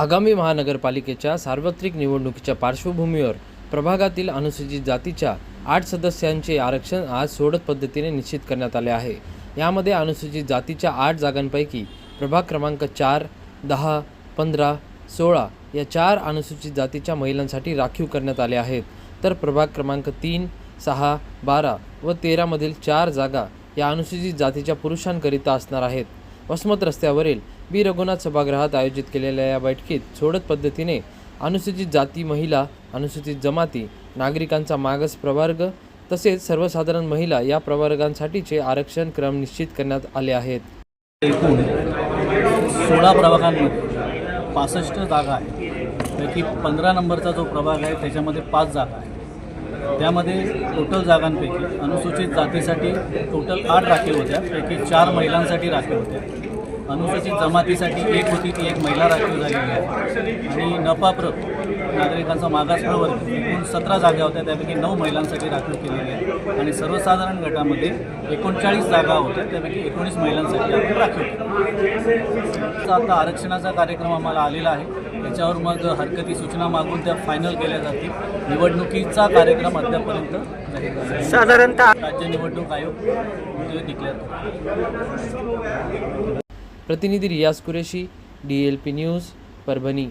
आगामी महानगरपालिकेच्या सार्वत्रिक निवडणुकीच्या पार्श्वभूमीवर प्रभागातील अनुसूचित जातीच्या आठ सदस्यांचे आरक्षण आज सोडत पद्धतीने निश्चित करण्यात आले आहे. यामध्ये अनुसूचित जातीच्या आठ जागांपैकी प्रभाग क्रमांक चार दहा पंधरा सोळा या चार अनुसूचित जातीच्या महिलांसाठी राखीव करण्यात आले आहेत. तर प्रभाग क्रमांक तीन सहा बारा व तेरामधील चार जागा या अनुसूचित जातीच्या पुरुषांकरिता असणार आहेत. वसमत रस्त्यावरील बी. रघुनाथ सभागृहात आयोजित केलेल्या या बैठकीत सोडत पद्धतीने अनुसूचित जाती महिला अनुसूचित जमाती नागरिकांचा मागास प्रवर्ग तसेच सर्वसाधारण महिला या प्रवर्गांसाठीचे आरक्षण क्रम निश्चित करण्यात आले आहेत. एकूण सोळा प्रभागांमध्ये पासष्ट जागा आहे पैकी पंधरा नंबरचा जो प्रभाग आहे त्याच्यामध्ये पाच जागा आहे त्यामध्ये टोटल जागांपैकी अनुसूचित जातीसाठी टोटल आठ राखीव होत्या पैकी चार महिलांसाठी राखीव होत्या. अनुसूचित जमातीसाठी एक होती ती एक महिला राखीव झालेली आहे. आणि नपाप्र नागरिकांचा मागास प्रवर्ग एकूण सतरा जागा होत्या त्यापैकी नऊ महिलांसाठी राखीव केलेल्या आहे. आणि सर्वसाधारण गटामध्ये एकोणचाळीस जागा होत्या त्यापैकी एकोणीस महिलांसाठी आपण राखीव आता आरक्षणाचा कार्यक्रम आम्हाला आलेला आहे. त्याच्यावर मग हरकती सूचना मागून त्या फायनल केल्या जातील. निवडणुकीचा कार्यक्रम अद्यापर्यंत. साधारणतः राज्य निवडणूक आयोग डिक्लेअर करतो. प्रतिनिधी Riyaz Qureshi D L P news Parbhani.